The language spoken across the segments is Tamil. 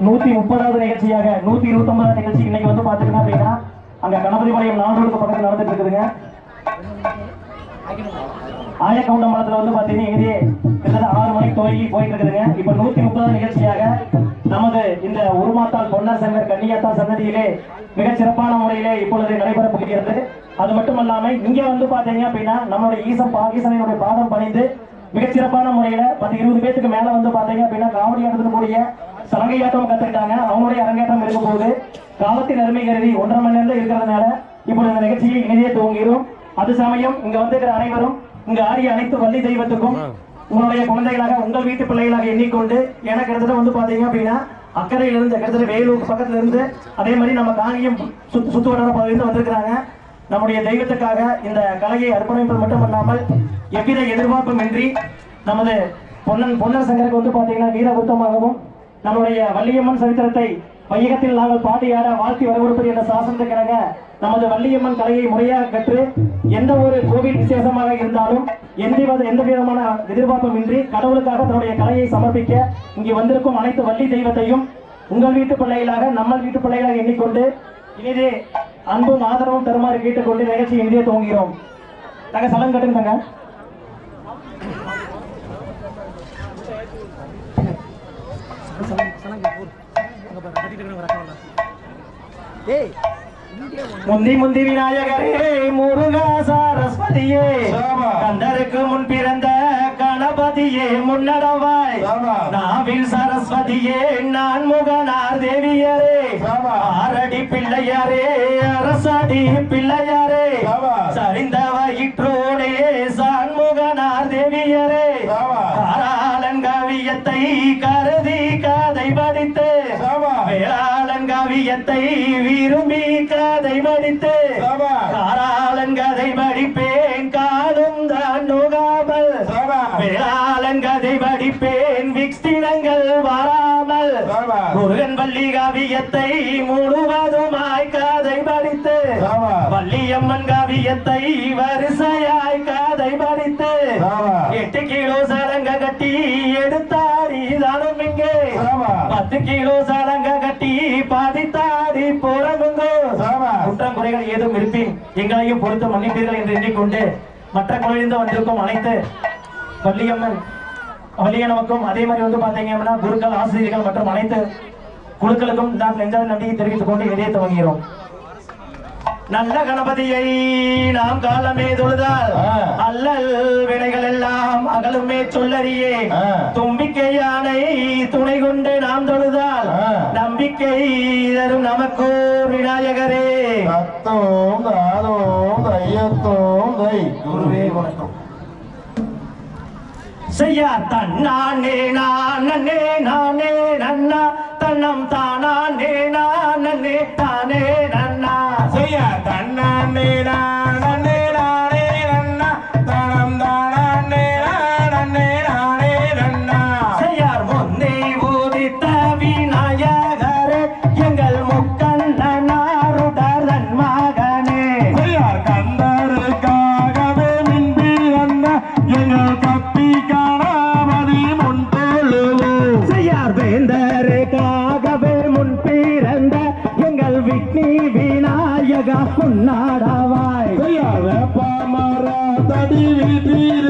நூத்தி முப்பதாவது நிகழ்ச்சியாக நூத்தி இருபத்தி ஒன்பதாவது நிகழ்ச்சி இன்னைக்கு வந்து பாத்துக்கணும் அப்படின்னா அங்க கணபதி பாளையம் நாடோருக்கு பக்கத்துல நடந்துட்டு இருக்குதுங்க. ஆயக்கவுண்டம்பலத்துல வந்து பாத்தீங்கன்னா இதே கிட்டத்தட்ட ஆறு மணிக்கு துவங்கி போயிட்டு இருக்குதுங்க. இப்ப நூத்தி முப்பதாவது நிகழ்ச்சியாக நமது இந்த உருமாத்தால் பொன்னர் சங்கர் கன்னியாத்தால் சன்னதியிலே மிகச் சிறப்பான முறையிலே இப்பொழுது நடைபெற போகிறது அது மட்டும் இல்லாம இங்க வந்து பாத்தீங்க அப்படின்னா நம்மளுடைய ஈசம் பா- பாதம் பணிந்து மிகச் சிறப்பான முறையில பத்து இருபது பேத்துக்கு மேல வந்து பாத்தீங்க அப்படின்னா காவடி ஆட்டத்தினுடைய சலங்கையாட்டம் கத்துக்கிட்டாங்க. அவங்களுடைய அரங்கேற்றம் இருக்க போது காலத்தின் அருமை கருதி ஒன்றரை மணி நேரம் இருக்கிறதுனால இப்பொழுது இந்த நிகழ்ச்சியை இனிதே துவங்கிடும் அது சமயம் இங்க வந்திருக்கிற அனைவரும் இங்க ஆடிய அனைத்து வள்ளி தெய்வத்துக்கும் உங்களுடைய குழந்தைகளாக உங்கள் வீட்டு பிள்ளைகளாக எண்ணிக்கொண்டு எனக்கு கிட்டத்தட்ட வந்து பாத்தீங்க அப்படின்னா அக்கறையிலிருந்து கிட்டத்தட்ட வேலூர் பக்கத்துல இருந்து அதே மாதிரி நம்ம காணியம் சுத்து சுத்து வட்டார பகுதியிலிருந்து வந்திருக்கிறாங்க. நம்முடைய தெய்வத்துக்காக இந்த கலையை அர்ப்பணிப்பது மட்டுமல்லாமல் எவ்வித எதிர்பார்ப்பும் இன்றி நமது பொன்னன் பொன்னர் சங்கருக்கு வந்து பார்த்தீங்கன்னா வீரபுத்தமாகவும் நம்முடைய வள்ளியம்மன் சரித்திரத்தை வையகத்தில் நாங்கள் பாடியாட வாழ்த்தி வரவிருப்பது என்ற சாசனத்துக்கிணங்க நமது வள்ளியம்மன் கலையை முறையாக கற்று எந்த ஒரு கோவில் விசேஷமாக இருந்தாலும் எந்த எந்த விதமான எதிர்பார்ப்பும் இன்றி கடவுளுக்காக தன்னுடைய கலையை சமர்ப்பிக்க இங்கே வந்திருக்கும் அனைத்து வள்ளி தெய்வத்தையும் உங்கள் வீட்டு பிள்ளைகளாக நம்ம வீட்டு பிள்ளைகளாக எண்ணிக்கொண்டு இனிதே அன்பும் ஆதரவும் தருமாறு கேட்டுக்கொண்டு நிகழ்ச்சி இனிதே துவங்குகிறோம். தங்க சலம் கட்டுங்க தங்க. முந்தி முந்தி விநாயகரே முருகா சரஸ்வதியே. கந்தருக்கு முன் பிறந்த கணபதியே முன்னடவாய். நாவில் சரஸ்வதியே நான் முகனார் தேவியரே. ஆரடி பிள்ளையாரே அரசடி பிள்ளையாரே. சரிந்த வயிற்றோடே சான்முகனார் தேவியரே. காராளங்காவியத்தை கருதி கதை படித்து ஆமா. வேளாளன் காவியத்தை விரும்பி கதை படித்து ஆமா. காராளன் கதை படிப்பேன் காலும் தான் நோகாமல் ஆமா. வேளாளன் கதை படிப்பேன் வராமல். முருகன் வள்ளி காவியத்தை முழுவதுமாய் கதை படித்து. வள்ளியம்மன் காவியத்தை வரிசையாய் கதை படித்து. எட்டு கிலோ சலங்க கட்டி எடுத்தாடி தானும் இங்கே. பத்து கிலோ சலங்க கட்டி பாதித்தாடி போறமுங்க. குற்றம் குறைகள் ஏதும் இருப்பின் எங்களையும் பொறுத்து மன்னிப்பீர்கள் என்று எண்ணிக்கொண்டு மற்ற குழுவிலிருந்து வந்திருக்கும் அனைத்து வள்ளியம்மன் வள்ளியனவுக்கும் அதே மாதிரி வந்து பாத்தீங்க அப்படின்னா குருக்கள் ஆசிரியர்கள் மற்றும் அனைத்து குழுக்களுக்கும் நான் நெஞ்சாத நன்றியை தெரிவித்துக் கொண்டு இடையே துவங்குகிறோம் நல்ல கணபதியை நாம் காலமே தொழுதால். அல்லல் வினைகள் எல்லாம் அகலுமே சொல்லறியே. தும்பிக்கை யானை துணை கொண்டு நாம் தொழுதால். நம்பிக்கை தரும் நமக்கோர் விநாயகரே தத்தோம் தாதோம் தையத்தோம் தை குருவே வணக்கம் செய்யா தன்னானே நானே நானே நன்னா தன்னம் தானானே நானே தடி வீட்டிருக்கும்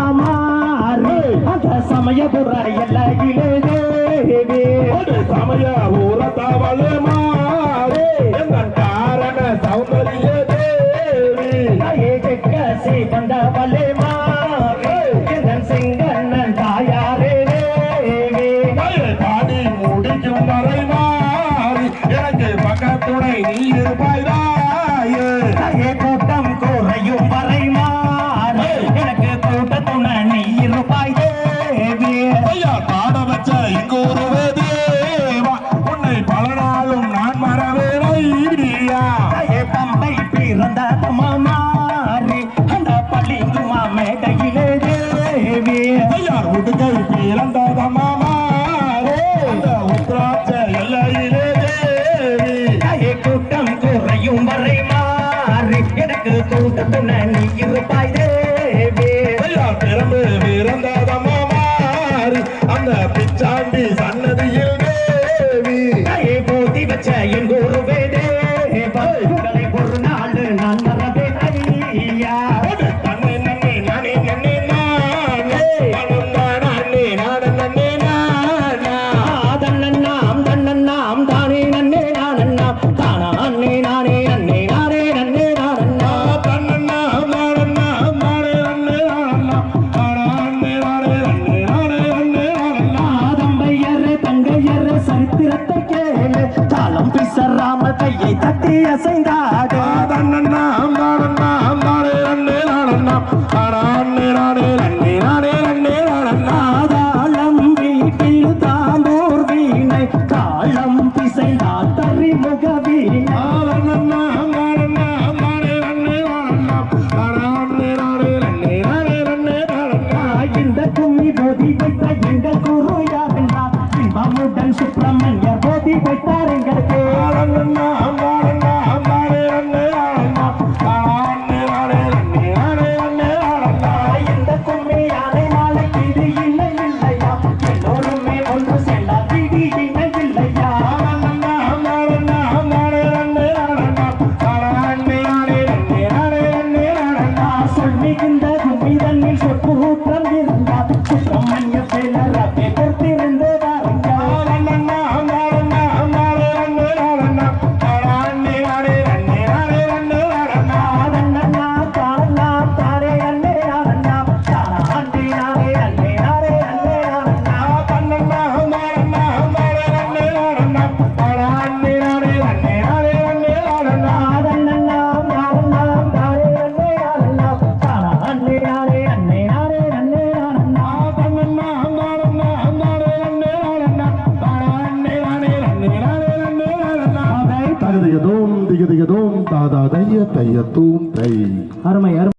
மாமாரே. அந்த சமயபுர எல்லையிலே தேவி. சமயபுர தவளே மாறே. எங்கள் காரண சௌந்தரிய தேவி. கேட்க சீ வந்தவளே மாறே. எங்கள் சிங்கண்ணன் தாயாரே தேவி. தாடி முடிக்கும் வரை பிறப்பாய் தேவி பிறந்து பிறந்ததம்மா அந்த பிச்சாண்டி சன்னதியில் தாடு தாளம் பிசராம கையை தட்டி அசைந்தாடு.